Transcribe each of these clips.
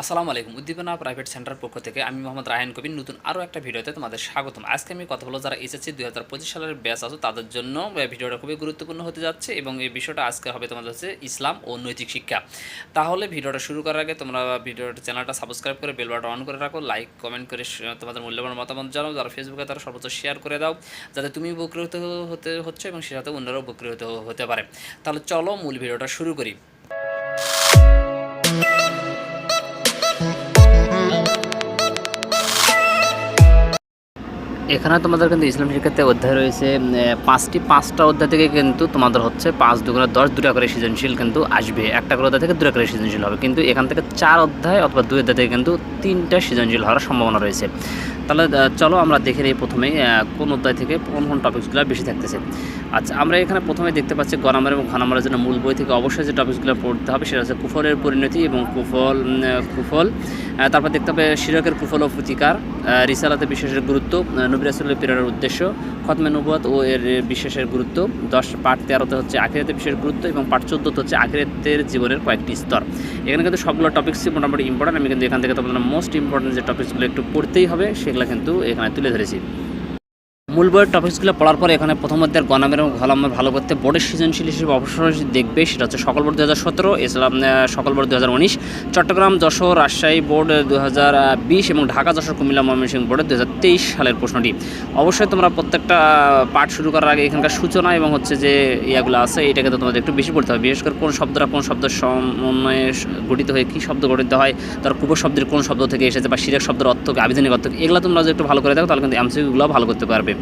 আসসালামু আলাইকুম। উদ্দীপনা প্রাইভেট সেন্টার পক্ষ থেকে আমি মোহাম্মদ রায়হান কবির নতুন আরও একটা ভিডিওতে তোমাদের স্বাগতম। আজকে আমি কথা বলব যারা এসএসসি দুই হাজার পঁচিশ সালের ব্যাচ আছো, তাদের জন্য ভিডিওটা খুবই গুরুত্বপূর্ণ হতে যাচ্ছে এবং এই বিষয়টা আজকে হবে তোমাদের হচ্ছে ইসলাম ও নৈতিক শিক্ষা। তাহলে ভিডিওটা শুরু করার আগে তোমরা ভিডিওটা চ্যানেলটা সাবস্ক্রাইব করে বেল বাটন অন করে রাখো লাইক কমেন্ট করে তোমাদের মূল্যবান মতামত জানাও, যারা ফেসবুকে তারা সর্বোচ্চ শেয়ার করে দাও, যাতে তুমি উপকৃত হতে হচ্ছে এবং সেটাতে অন্যরাও উপকৃত হতে পারে। তাহলে চলো মূল ভিডিওটা শুরু করি। এখানে তোমাদের কিন্তু ইসলাম শিক্ষাতে অধ্যায় রয়েছে পাঁচটি, পাঁচটা অধ্যায় থেকে কিন্তু তোমাদের হচ্ছে পাঁচ, দুগুণা দশ, দুটা করে সৃজনশীল কিন্তু আসবে। একটা করে অধ্যায় থেকে দুটা করে সৃজনশীল হবে। কিন্তু এখান থেকে চার অধ্যায় অথবা দুই অধ্যায় থেকে কিন্তু তিনটা সৃজনশীল হওয়ার সম্ভাবনা রয়েছে। তাহলে চলো আমরা দেখে নিই প্রথমেই আহ, কোন অধ্যায় থেকে কোন কোন টপিকসগুলো বেশি থাকতেছে। আচ্ছা আমরা এখানে প্রথমে দেখতে পাচ্ছি গ এবং ঘ নাম্বারের জন্য মূল বই থেকে অবশ্যই যে টপিকসগুলো পড়তে হবে সেটা হচ্ছে কুফলের পরিণতি এবং কুফল কুফল। তারপর দেখতে হবে শিরকের কুফল ও প্রতিকার রিসালাতে বিশেষের গুরুত্ব আহ, নবী প্রেরণের উদ্দেশ্য খতমে নবুয়াত ও এর বিশেষের গুরুত্ব। দশ পাঠ তেরোতে হচ্ছে আখিরাতে বিশেষ গুরুত্ব এবং পাঠ চোদ্দোতে হচ্ছে আখিরাতের জীবনের কয়েকটি স্তর। এখানে কিন্তু সবগুলো টপিক্সই মোটামুটি ইম্পর্টেন্ট আমি কিন্তু এখান থেকে তোমাদের মোস্ট ইম্পর্টেন্ট যে টপিক্সগুলো একটু পড়তেই হবে সেগুলো কিন্তু এখানে তুলে ধরেছি মূল বইয়ের টপিকসগুলো পড়ার পরে এখানে প্রথম অধ্যায়ের গণামের এবং ঘলামের ভালো করতে বোর্ডের সৃজনশীল হিসেবে অবশ্যই দেখবে সেটা হচ্ছে সকল বোর্ড দু হাজার সতেরো ইসলাম সকল বোর্ড দু হাজার উনিশ চট্টগ্রাম যশোর রাজশাহী বোর্ড দু হাজার বিশ এবং ঢাকা যশোর কুমিল্লা ময়মনসিংহ বোর্ডের দু হাজার তেইশ সালের প্রশ্নটি। অবশ্যই তোমরা প্রত্যেকটা পাঠ শুরু করার আগে এখানকার সূচনা এবং হচ্ছে যে ইয়াগুলো আছে এটাকে তো তোমাদের একটু বেশি পড়তে হবে বিশেষ করে কোন শব্দটা কোন শব্দের সমন্বয়ে গঠিত হয়ে কী শব্দ গঠিত হয় তার কুপ শব্দের কোন শব্দ থেকে এসেছে বা শিরেক শব্দের অর্থ কি, আবিধানিক অর্থ এগুলো তোমরা যদি একটু ভালো করে দেখো তাহলে কিন্তু এমসিগুলো ভালো করতে পারবে।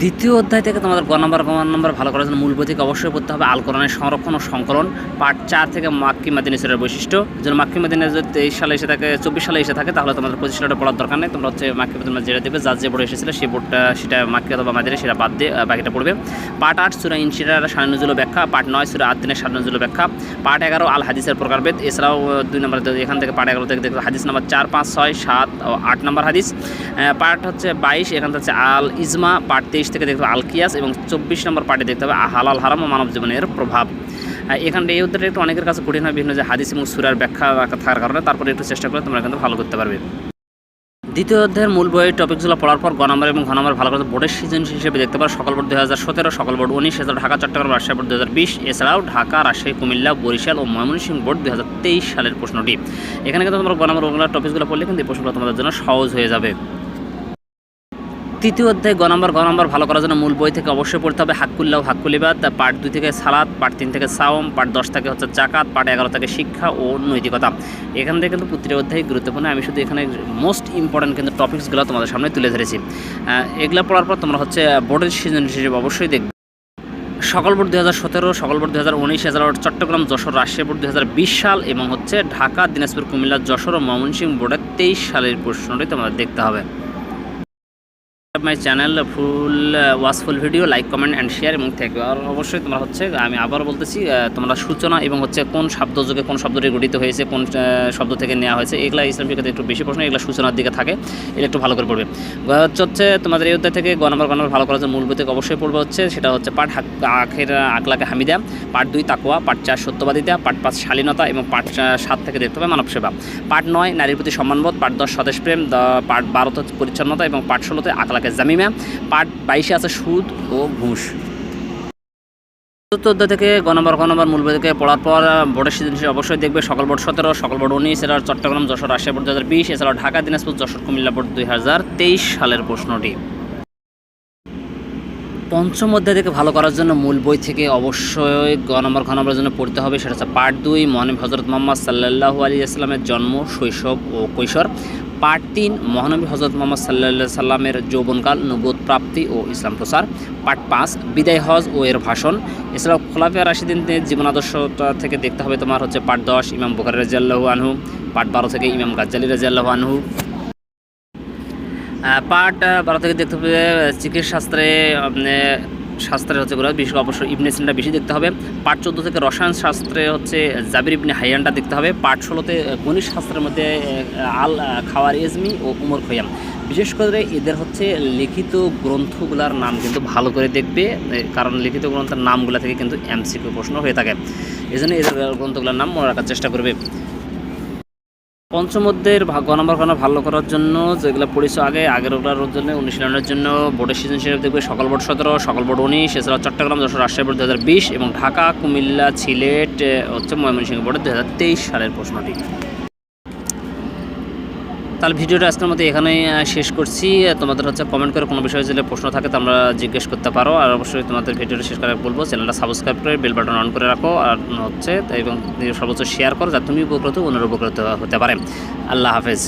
দ্বিতীয় অধ্যায় থেকে তোমাদের গ নম্বর গ নম্বর ভালো করার জন্য মূল বই থেকে অবশ্যই পড়তে হবে আল কোরআনের সংরক্ষণ ও সংকলন, পার্ট চার থেকে মাক্কি মাদিনেশ্বরের বৈশিষ্ট্য। যেন মাক্কি মাদিনে যদি তেইশ সালে এসে থাকে, চব্বিশ সালে এসে থাকে, তাহলে তোমাদের পঁচিশ সালটা পড়ার দরকার নেই। তোমরা হচ্ছে মাক্কি মাদিনা যেটা দেবে যার যে বোর্ড এসেছিল, সেই বোর্ডটা, সেটা মাক্কি অথবা মাদিনে সেটা বাদ দিয়ে বাকিটা পড়বে। পার্ট আট, সুরা ইনশিরার সানুজুল ব্যাখ্যা। পার্ট নয়, সুরা আট দিনের ব্যাখ্যা। পার্ট এগারো, আল হাদিসের প্রকারভেদ। এছাড়াও দুই নম্বর এখান থেকে পার্ট এগারো থেকে দেখবে হাদিস নাম্বার চার, পাঁচ, ছয়, সাত ও আট নম্বর হাদিস। পার্ট হচ্ছে বাইশ, এখান থেকে আল ইজমা পার্ট তেইশ থেকে দেখতে হবে আল কিয়াস এবং চব্বিশ নম্বর পার্টে দেখতে হবে হালাল হারাম ও মানব জীবনের প্রভাব। আহ, এখানটা এই উত্তরটা একটু অনেকের কাছে কঠিন হয় বিভিন্ন যে হাদিস এবং সুরার ব্যাখ্যা থাকার কারণে তারপরে একটু চেষ্টা করে তোমরা কিন্তু ভালো করতে পারবে। দ্বিতীয় অধ্যায়ের মূল বইয়ের টপিকগুলো পড়ার পর গ এবং ঘ নম্বর ভালো করে বোর্ডের সিজন হিসেবে দেখতে পারো। সকল বোর্ড দু হাজার সতেরো সকল বোর্ড উনিশ এছাড়াও ঢাকা চট্টগ্রাম রাজশাহী বোর্ড দু হাজার বিশ এছাড়াও ঢাকা রাজশাহী কুমিল্লা বরিশাল ও ময়মনসিংহ বোর্ড দু হাজার তেইশ সালের প্রশ্নটি। এখানে কিন্তু তোমরা গ ওগুলো টপিকগুলো পড়লে কিন্তু এই প্রশ্নগুলো তোমাদের জন্য সহজ হয়ে যাবে। তৃতীয় অধ্যায় গ নম্বর গ নম্বর ভালো করার জন্য মূল বই থেকে অবশ্যই পড়তে হবে হাক্কুল্লাহ হাক্কুলিবাদ, পার্ট দুই থেকে সালাদ, পার্ট তিন থেকে সাওম, পার্ট দশ থেকে হচ্ছে জাকাত পার্ট এগারো থেকে শিক্ষা ও নৈতিকতা। এখান থেকে কিন্তু প্রতিটি অধ্যায় গুরুত্বপূর্ণ। আমি শুধু এখানে মোস্ট ইম্পর্ট্যান্ট কিন্তু টপিকসগুলো তোমাদের সামনে তুলে ধরেছি। এগুলো পড়ার পর তোমরা হচ্ছে বোর্ডের সিজন হিসেবে অবশ্যই দেখবে। সকল বোর্ড দু হাজার সতেরো, সকল বোর্ড দু হাজার উনিশ, এছাড়াও চট্টগ্রাম যশোর রাজশাহী বোর্ড দু হাজার বিশ সাল এবং হচ্ছে ঢাকা, দিনাজপুর, কুমিল্লা, যশোর ও ময়মনসিংহ বোর্ডের তেইশ সালের প্রশ্নটি তোমাদের দেখতে হবে। My channel full watch full video like comment and share এবং থাকবে আর অবশ্যই তোমরা হচ্ছে আমি আবার বলতেছি তোমরা সূচনা এবং হচ্ছে কোন শব্দ যুগে কোন শব্দটি গঠিত হয়েছে কোন শব্দ থেকে নেওয়া হয়েছে এগুলা ইসলাম শিক্ষাতে একটু বেশি প্রশ্ন এগুলো সূচনার দিকে থাকে এটা একটু ভালো করে পড়বে। হচ্ছে হচ্ছে তোমাদের এই অধ্যায় থেকে গ নম্বর নম্বর ভালো করার জন্য মূল অবশ্যই পড়বে হচ্ছে সেটা হচ্ছে পাঠ আখের আকলাকে হামিদা পার্ট দুই তাকুয়া পার্ট চার সত্যবাদিতা পার্ট পাঁচ শালীনতা এবং আহ, সাত থেকে দেখতে হবে মানব সেবা। পার্ট নয় নারীর প্রতি সম্মানবোধ পার্ট দশ স্বদেশ প্রেম দ- পার্ট বারোতে পরিচ্ছন্নতা এবং পার্ট ষোলোতে আকলাকে জামিমা, পার্ট বাইশে আছে সুদ ও ঘুষ। চতুর্থ থেকে গ নম্বর, গ মূল থেকে পড়ার পর, বোর্ডের হিসেবে অবশ্যই দেখবে সকল বোর্ড সতেরো সকল বোর্ড উনিশ এছাড়াও চট্টগ্রাম, যশোর, রাজশাহী বোর্ড দু হাজার বিশ এছাড়াও ঢাকা, দিনাজপুর, যশোর, কুমিল্লা বোর্ড দুই হাজার তেইশ সালের প্রশ্নটি। পঞ্চম অধ্যায় থেকে ভালো করার জন্য মূল বই থেকে অবশ্যই গ নম্বর, ঘ নম্বরের জন্য পড়তে হবে। সেটা হচ্ছে পার্ট দুই মহানবী হজরত মোহাম্মদ সাল্লাহু আলী আসলামের জন্ম, শৈশব ও কৈশোর। পার্ট তিন, মহানবী হজরত মোহাম্মদ সাল্লাহ সাল্লামের যৌবনকাল নবোধ প্রাপ্তি ও ইসলাম প্রসার। পার্ট পাঁচ, বিদায় হজ ও এর ভাষণ। এছাড়াও খোলাফিয়া রাশিদিনের জীবন আদর্শটা থেকে দেখতে হবে তোমার হচ্ছে পার্ট দশ, ইমাম বুখারি রাজিয়াল্লাহু আনহু। পার্ট বারো থেকে ইমাম গাজ্জালি রাজিয়াল্লাহু আনহু। পার্ট বারো থেকে দেখতে হবে চিকিৎসা শাস্ত্রে মানে, হচ্ছে গুলো বিশেষ করে অবশ্যই ইবনে সিনটা বেশি দেখতে হবে। পাঠ চোদ্দ থেকে রসায়ন শাস্ত্রে হচ্ছে জাবির ইবনে হাইয়ানটা দেখতে হবে। পাঠ ষোলোতে গণিত শাস্ত্রের মধ্যে আল খাওয়ার ইজমি ও উমর খৈয়াম। বিশেষ করে এদের হচ্ছে লিখিত গ্রন্থগুলার নাম কিন্তু ভালো করে দেখবে কারণ লিখিত গ্রন্থের নামগুলো থেকে কিন্তু এমসিকিউ প্রশ্ন হয়ে থাকে। এই জন্য এদের গ্রন্থগুলোর নাম মনে রাখার চেষ্টা করবে। পঞ্চম ভাগ্য ভাগ গ নম্বর খানা ভালো করার জন্য, যেগুলো পড়েছো আগে, আগের ওগুলোর জন্য অনুশীলনের জন্য বোর্ডের সিজন হিসেবে দেখবে সকল বোর্ড সতেরো, সকল বোর্ড উনিশ এছাড়া চট্টগ্রাম দশ রাজশাহী বোর্ড দু হাজার বিশ এবং ঢাকা, কুমিল্লা, সিলেট হচ্ছে ময়মনসিংহ বোর্ডের দু সালের প্রশ্নটি। তাহলে ভিডিওটা আজকের মতো এখানেই শেষ করছি। তোমাদের হচ্ছে কমেন্ট করে কোনো বিষয়ে যদি প্রশ্ন থাকে তোমরা জিজ্ঞেস করতে পারো। আর অবশ্যই তোমাদের ভিডিওটা শেষ করে বলব, চ্যানেলটা সাবস্ক্রাইব করে বেল বাটন অন করে রাখো। আর হচ্ছে, এবং সর্বোচ্চ শেয়ার করো, যা তুমি উপকৃত, অন্যের উপকৃত হতে পারে। আল্লাহ হাফেজ।